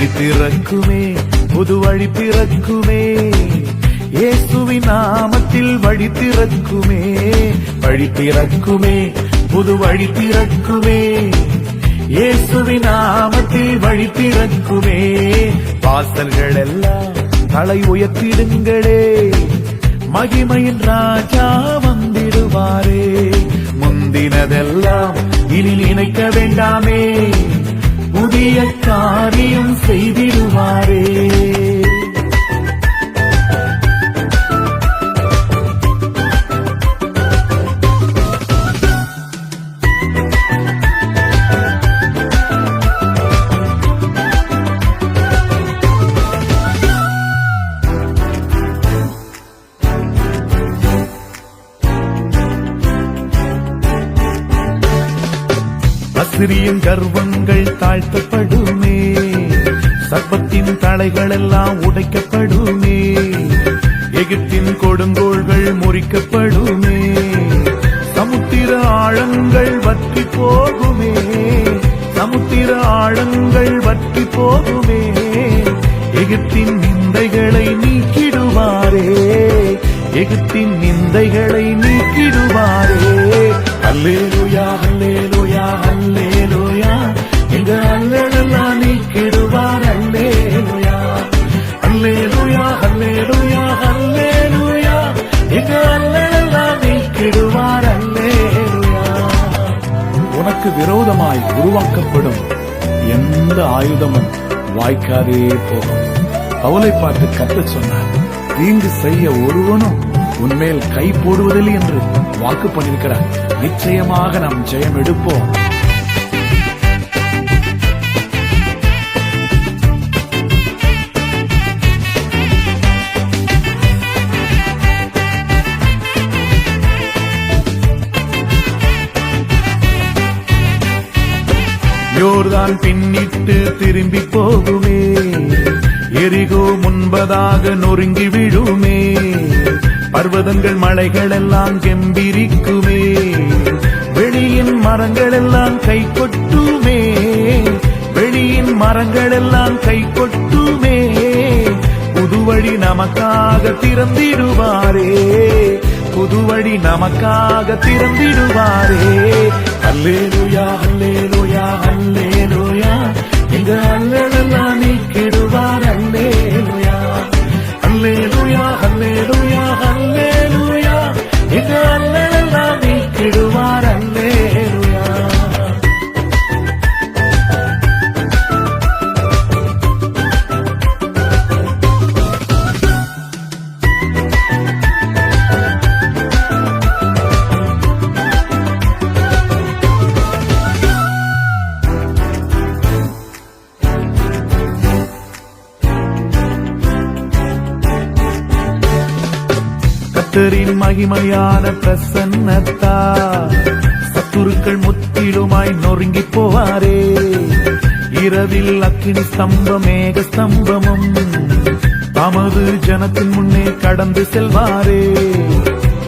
வழி பிறக்குமே புது வழி பிறக்குமே. இயேசுவின் நாமத்தில் வழி திறக்குமே வழி பிறக்குமே புது வழி திறக்குமே இயேசுவின் நாமத்தில் வழி திறக்குமே வாசல்கள் எல்லாம் தலை உயர்த்திடுங்களே. மகிமையின் ராஜா வந்திடுவாரே. முந்தினதெல்லாம் இனி நினைக்க வேண்டாமே. பெரிய காரியம் செய்திடுவாரே. அசிரியின் கர்வங்கள் தாழ்த்தப்படுமே. சர்ப்பத்தின் தலைகளெல்லாம் உடைக்கப்படுமே. எகிப்தின் கொடுங்கோள்கள் முறிக்கப்படுமே. சமுத்திர ஆழங்கள் வற்றி போகுமே. சமுத்திர ஆழங்கள் வற்றி போகுமே. எகிப்தின் நிந்தைகளை நீக்கிடுவாரே. எகிப்தின் நிந்தைகளை நீக்கிடுவாரே. அல்லேலுயா. விரோதமாய் உருவாக்கப்படும் எந்த ஆயுதமும் வாய்க்காதே போகும். பவுலை பார்த்து கத்த சொன்னார் தீங்கு செய்ய ஒருவனும் உன்மேல் கை போடுவதில்லை என்று வாக்கு பண்ணியிருக்கிறார். நிச்சயமாக நாம் ஜெயம் எடுப்போம் நான் பின்னிட்டு திரும்பி போகுமே. எரிகோ முன்பதாக நொறுங்கி விழுமே. பர்வதங்கள் மலைகள் எல்லாம் கெம்பிரிக்குமே. வெளியின் மரங்கள் எல்லாம் கை கொட்டுமே வெளியின் மரங்கள் எல்லாம் கை கொட்டுமே புதுவழி நமக்காக திறந்திடுவாரே. புதுவழி நமக்காக திறந்திடுவாரே. அல்லேலுயா அல்லேலுயா அல்லே கத்தரின் மகிமையான பிரசன்னத்தா. சத்துருக்கள் முற்றிலுமாய் நொறுங்கி போவாரே. இரவில் அக்கினி ஸ்தம்பம் மேக ஸ்தம்பமும் தமது ஜனத்தின் முன்னே கடந்து செல்வாரே.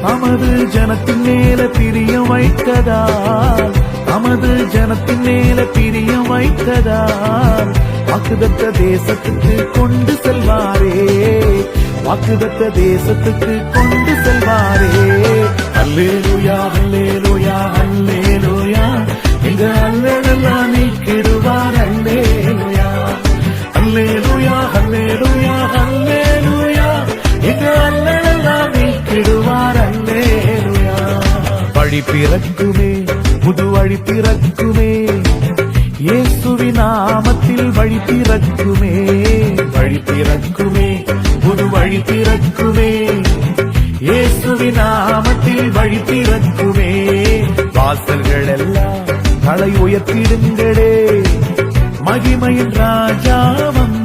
தமது ஜனத்தின் மேல பிரியம் வைத்ததா? தமது ஜனத்தின் மேல பிரியம் வைத்ததா? வாக்குதத்த தேசத்துக்கு கொண்டு செல்வாரே. வாக்குதத்த தேசத்துக்கு கொண்டு செல்வாரே. அல்லே லூயா அல்லே லூயா அல்லே லூயா எங்க அல்லடெல்லாம் நீக்கிடுவார் அல்லே லூயா அல்லே லூயா அல்லே லூயா அல்லே லூயா எங்க அல்லடெல்லாம் நீக்கிடுவார் அல்லே லூயா வழி பிறக்குமே புது வழி பிறக்குமே. இயேசுவின் நாமத்தில் வழி பிறக்குமே. வழி பிறக்குமே. புது வழி திறக்குவே இயேசுவின் நாமத்தில் வழி திறக்குவே வாசல்கள் எல்லாம் தலை உயர்த்திடுங்களே. மகிமையின் ராஜாவம்